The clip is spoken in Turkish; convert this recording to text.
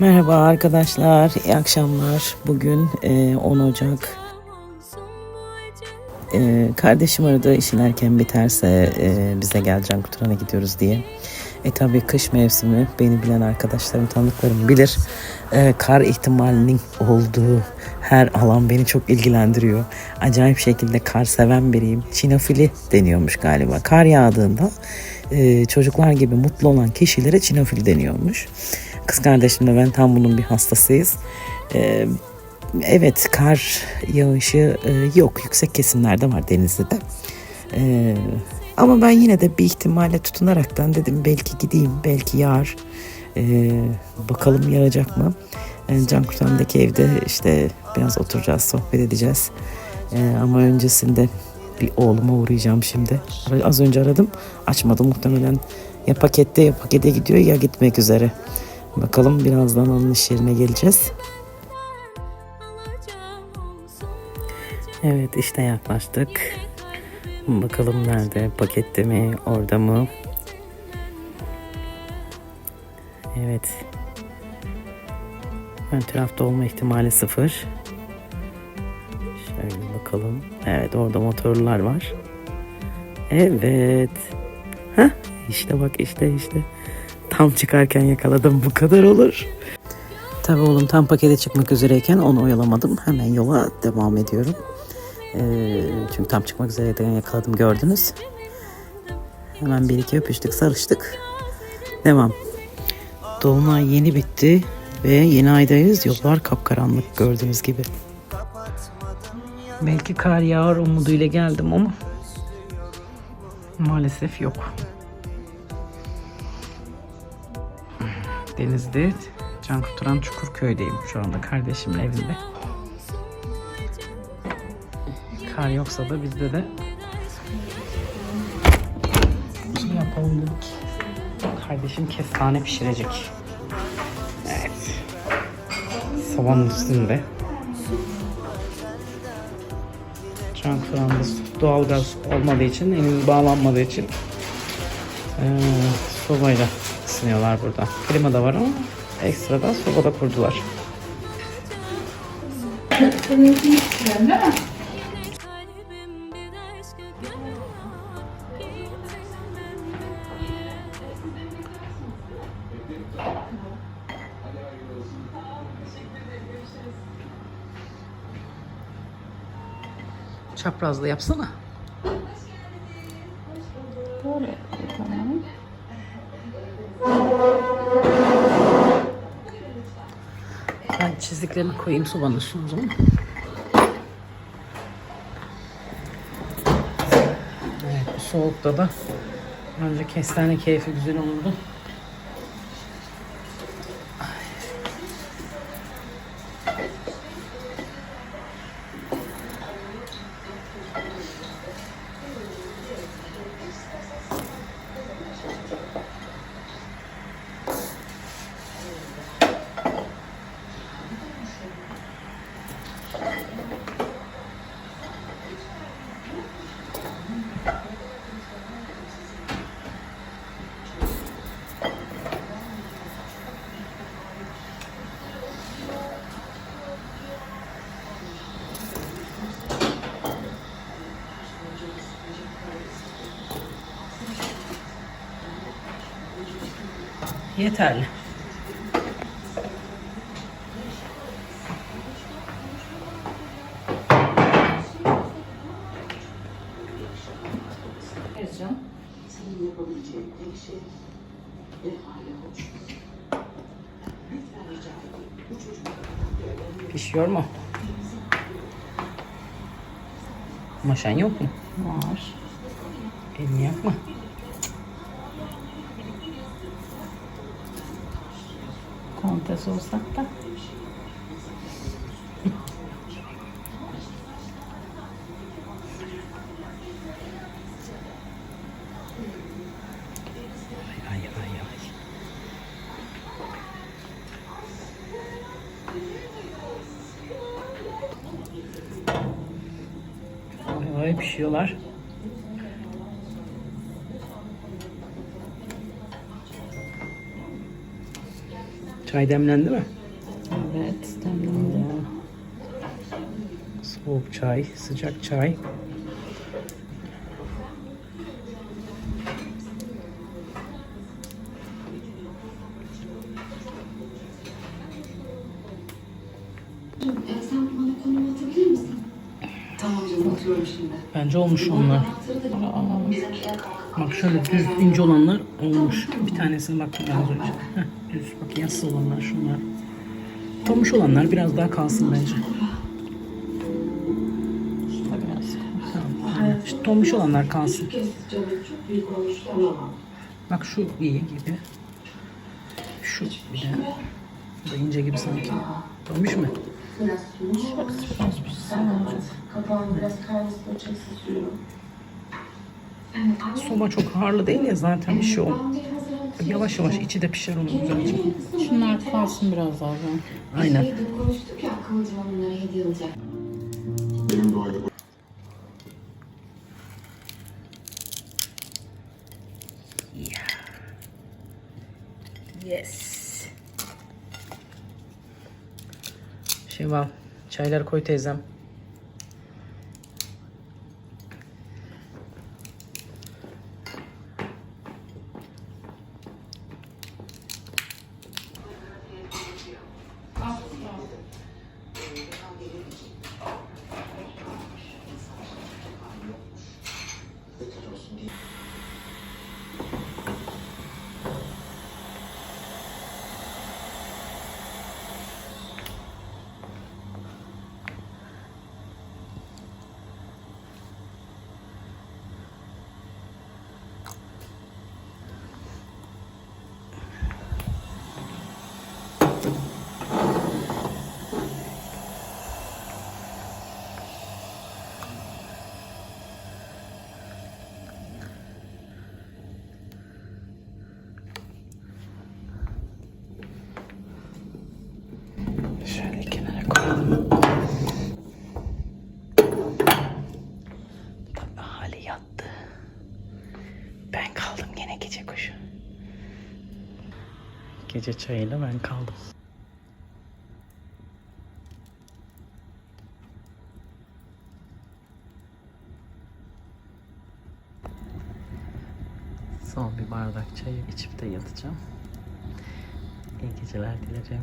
Merhaba arkadaşlar, iyi akşamlar. Bugün e, 10 Ocak. E, kardeşim aradı işin erken biterse e, bize gel Can Kurtaran'a gidiyoruz diye. E tabi kış mevsimi beni bilen arkadaşlarım tanıdıklarım bilir. E, kar ihtimalinin olduğu her alan beni çok ilgilendiriyor. Acayip şekilde kar seven biriyim. Çinofili deniyormuş galiba. Kar yağdığında e, çocuklar gibi mutlu olan kişilere çinofil deniyormuş. Kız kardeşimle ben tam bunun bir hastasıyız. E, evet kar yağışı e, yok. Yüksek kesimlerde var Denizli'de. E, ama ben yine de bir ihtimalle tutunaraktan dedim belki gideyim, belki yağar. E, bakalım yağacak mı? E, Can Kurtaran'daki evde işte biraz oturacağız, sohbet edeceğiz. E, ama öncesinde bir oğluma uğrayacağım şimdi. Az önce aradım, açmadı muhtemelen. Ya pakette ya pakete gidiyor ya gitmek üzere. Bakalım birazdan onun iş yerine geleceğiz. Evet işte yaklaştık. Bakalım nerede? Pakette mi? Orada mı? Evet. Ön tarafta olma ihtimali sıfır. Şöyle bakalım. Evet orada motorlar var. Evet. Hah işte bak işte işte. Tam çıkarken yakaladım bu kadar olur. Tabii oğlum tam pakete çıkmak üzereyken onu oyalamadım. Hemen yola devam ediyorum. Ee, çünkü tam çıkmak üzereyken yakaladım gördünüz. Hemen bir iki öpüştük sarıştık. Devam. Dolunay yeni bitti ve yeni aydayız. Yollar kapkaranlık gördüğünüz gibi. Belki kar yağar umuduyla geldim ama maalesef yok. Denizli, Can Kurtaran Çukurköy'deyim şu anda kardeşimin evinde. Kar yoksa da bizde de şey yapalım dedik. Kardeşim kestane pişirecek. Evet. Sobanın üstünde. Su- doğalgaz olmadığı için, henüz bağlanmadığı için eee sobayla ısınıyorlar burada. Klima da var ama ekstradan sobada kurdular. Kalbim bir aşkı Çaprazlı yapsana. Ben çiziklerini koyayım sobanın üstüne o zaman. Evet soğukta da bence kestane keyfi güzel olurdu. Yeterli. Ezcan. Senin yapabileceğin tek şey ve hali hoş. Lütfen rica edeyim. Bu çocuk Pişiyor mu? Maşan yok mu? Var. Elini yakma. Kontes olsak da. Ay ay ay. Vay vay pişiyorlar. Çay demlendi mi? Evet, demlendi. Soğuk çay, sıcak çay. Şimdi. Bence olmuş onlar. Bak şöyle düz ince olanlar olmuş. Bir tanesini baktım ben az önce. Heh, düz bak yassı olanlar şunlar. Tommuş olanlar biraz daha kalsın bence. Tamam. İşte tommuş olanlar kalsın. Olmuş. Bak şu iyi gibi. Şu bir de. Bu da ince gibi sanki. Tommuş mu? Biraz. Evet. Kapağını biraz kaynasın suyunu. Evet, anne. Soba çok harlı değil ya zaten bir şey o. Hazırlamak Yavaş yavaş içi de pişer onun güzelce. Şunlar kalsın biraz daha. ben. Aynen. Dün konuştuk ya Kıvılcım'a bunları hediye alacak. Benim doğayla Yes. Şevval, çaylar koy teyzem. Gece çayıyla ben kaldım. Son bir bardak çayı içip de yatacağım. İyi geceler dileyeceğim.